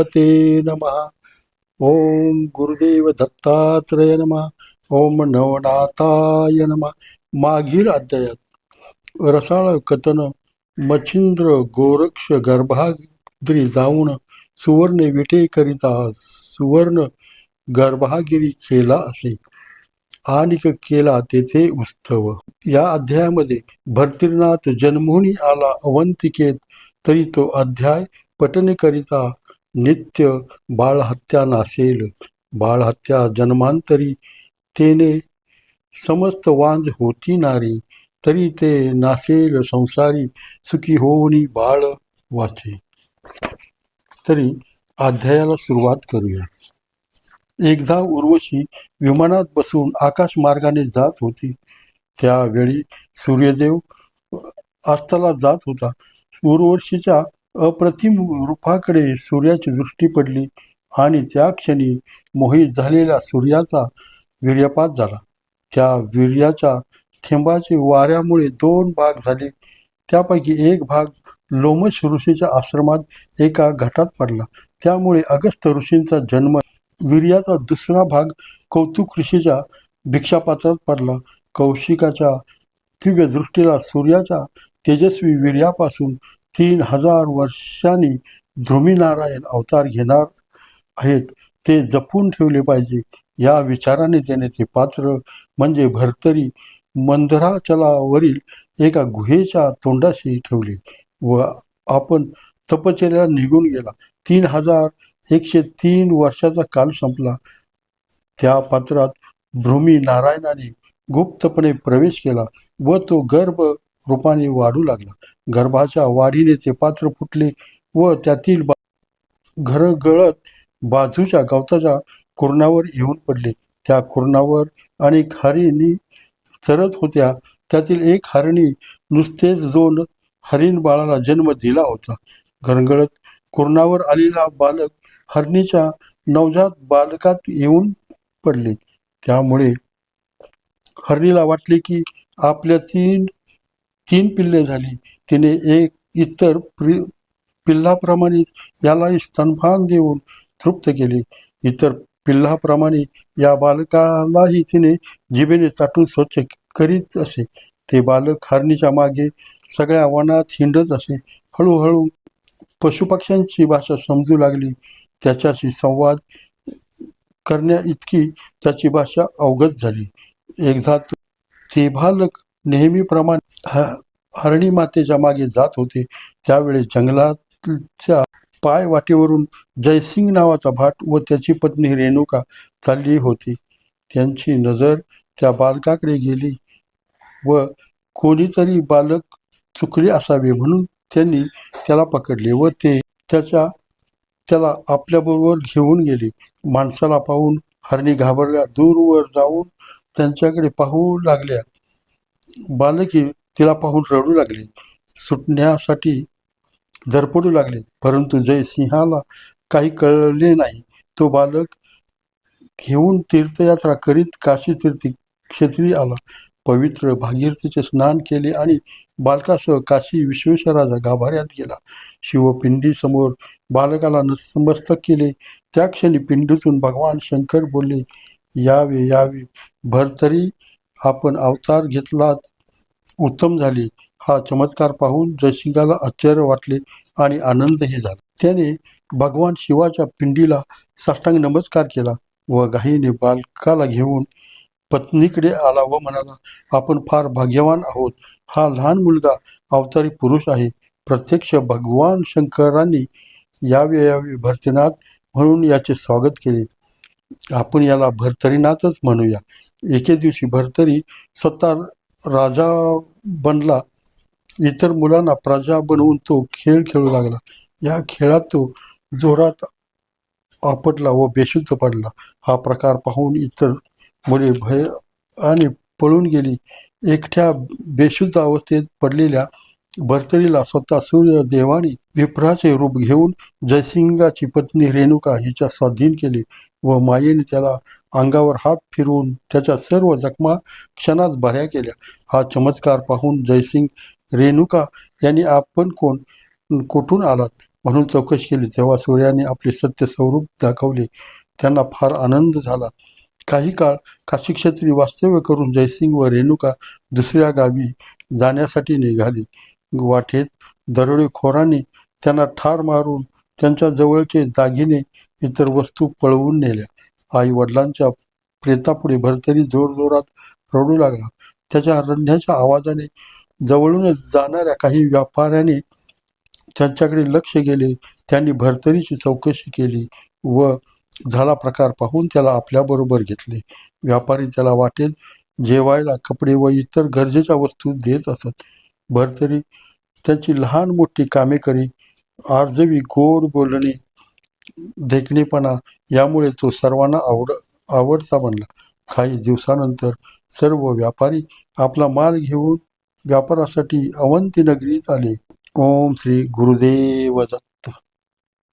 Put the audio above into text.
गणपते नमः। ओम गुरुदेव दत्तात्रय नमः। ओम नवनाथाय नमः। मागील अध्यायात रसाळ कथन मच्छिंद्र गोरक्ष गर्भाद्री जाऊन सुवर्ण विटेकरिता सुवर्ण गर्भागिरी केला असे। आणि केला तेथे उत्सव। या अध्यायामध्ये भरतीनाथ जन्मोनी आला अवंतिकेत तरी तो अध्याय पठनेकरिता नित्य बाळहत्या नासेल. बाळहत्या जन्मांतरी तेने समस्त वांज होती नारी तरी ते नासेल संसारी सुखी होऊनी बाळ वाचे. तरी अध्यायाला सुरुवात करूया. एकदा उर्वशी विमानात बसून आकाश मार्गाने जात होती. त्यावेळी सूर्यदेव अस्ताला जात होता. उर्वशीच्या अप्रतिम रूपाकडे सूर्याची दृष्टी पडली आणि त्या क्षणी मोहित झालेल्या सूर्याचा वीर्यपात झाला. त्या वीर्याच्या थेंबाचे वाऱ्यामुळे दोन भाग झाले. त्यापैकी एक भाग लोमश ऋषीच्या आश्रमात एका घाटात पडला. त्यामुळे अगस्त ऋषींचा जन्म वीर्याचा दुसरा भाग कौतुक ऋषीच्या भिक्षापात्रात पडला. कौशिकाच्या दिव्य दृष्टीला सूर्याच्या तेजस्वी वीर्यापासून तीन हजार वर्षांनी ध्रुमीनारायण अवतार घेणार आहेत. ते जपून ठेवले पाहिजे. या विचाराने त्याने ते पात्र म्हणजे भरतरी मंदराचलावरील एका गुहेच्या तोंडाशी ठेवले व आपण तपचर्या निघून गेला. तीन हजार एकशे तीन वर्षाचा काल संपला. त्या पात्रात भ्रूमी नारायणाने गुप्तपणे प्रवेश केला व तो गर्भ रूपाने वाढू लागला. गर्भाच्या वाढीने ते पात्र फुटले व त्यातील घर गळत बाजूच्या गवताच्या कुरणावर येऊन पडले. त्या कुरणावर अनेक हरिणी चरत होत्या. त्यातील एक हरणी नुसतेच दोन हरिण बाळाला जन्म दिला होता. घरगळत कुरणावर आलेला बालक हरणीच्या नवजात बालकात येऊन पडले. त्यामुळे हरणीला वाटले की आपल्या तीन तीन पिल्ले झाली. तिने एक इतर प्रि पिल्लाप्रमाणे यालाही स्तनपान देऊन तृप्त केले. इतर पिल्लाप्रमाणे या बालकालाही तिने जिभेने चाटून स्वच्छ करीत असे. ते बालक हरणीच्या मागे सगळ्या वनात हिंडत असे. हळूहळू पशुपक्ष्यांची भाषा समजू लागली. त्याच्याशी संवाद करण्या इतकी त्याची भाषा अवगत झाली. एकदा ते बालक नेहमीप्रमाणे हरणी मातेच्या मागे जात होते. त्यावेळी जंगलाच्या पाय वाटेवरून जयसिंग नावाचा भाट व त्याची पत्नी रेणुका चालली होती. त्यांची नजर त्या बालकाकडे गेली व कोणीतरी बालक चुकले असावे म्हणून त्यांनी त्याला पकडले व ते त्याच्या त्याला आपल्याबरोबर घेऊन गेले. माणसाला पाहून हरणी घाबरल्या दूरवर जाऊन त्यांच्याकडे पाहू लागल्या. बालकी तिला पाहून रडू लागले. सुटण्यासाठी धरपडू लागले. परंतु जयसिंहाला काही कळले नाही. तो बालक घेऊन तीर्थयात्रा करीत काशी तीर्थ क्षेत्री आला. पवित्र भागीरथीचे स्नान केले आणि बालकासह काशी विश्वेश्वराच्या गाभाऱ्यात गेला. शिवपिंडीसमोर बालकाला नतमस्तक केले. त्या क्षणी पिंडीतून भगवान शंकर बोलले यावे यावे. भरतरी आपण अवतार घेतलात. उत्तम झाले. हा चमत्कार पाहून जयसिंगाला आश्चर्य वाटले आणि आनंदही झाला. त्याने भगवान शिवाच्या पिंडीला साष्टांग नमस्कार केला व घाईने बालकाला घेऊन पत्नीकडे आला व म्हणाला आपण फार भाग्यवान आहोत. हा लहान मुलगा अवतारी पुरुष आहे. प्रत्यक्ष भगवान शंकरांनी यावे यावे भरतीनाथ म्हणून याचे स्वागत केले. आपण याला भरतरीनाथच म्हणूया. एके दिवशी भरतरी स्वतः राजा बनला. इतर मुलांना प्रजा बनवून तो खेळ खेळू लागला. या खेळात तो जोरात आपटला व बेशुद्ध पडला. हा प्रकार पाहून इतर मुले भय आणि पळून गेली. एकट्या बेशुद्ध अवस्थेत पडलेल्या भरतरीला स्वतः सूर्यदेवाने विप्राचे रूप घेऊन जयसिंगाची पत्नी रेणुका हिच्या स्वाधीन केले व मायेने त्याला अंगावर हात फिरवून त्याच्या सर्व जखमा क्षणात भऱ्या केल्या. हा चमत्कार पाहून जयसिंग रेणुका यांनी आपण कोण कुठून आलात? म्हणून चौकशी केली. तेव्हा सूर्याने आपले सत्य स्वरूप दाखवले. त्यांना फार आनंद झाला. काही काळ काशीक्षेत्री वास्तव्य करून जयसिंग व रेणुका दुसऱ्या गावी जाण्यासाठी निघाली. वाटेत दरोडेखोरांनी त्यांना ठार मारून त्यांच्या जवळचे दागिने इतर वस्तू पळवून नेल्या. आई वडिलांच्या प्रेतापुढे भरतरी जोरजोरात रडू लागला. त्याच्या रडण्याच्या आवाजाने जवळूनच जाणाऱ्या काही व्यापाऱ्याने त्यांच्याकडे लक्ष गेले त्यांनी भरतरीची चौकशी केली व झाला प्रकार पाहून त्याला आपल्याबरोबर घेतले. व्यापारी त्याला वाटेत जेवायला कपडे व इतर गरजेच्या वस्तू देत असत. भरतरी त्याची लहान मोठी कामे करी आर्जवी गोड बोलणे देखणेपणा यामुळे तो सर्वांना आवड आवडता बनला. काही दिवसानंतर सर्व व्यापारी आपला माल घेऊन व्यापारासाठी अवंती नगरीत आले. ओम श्री गुरुदेव. दत्त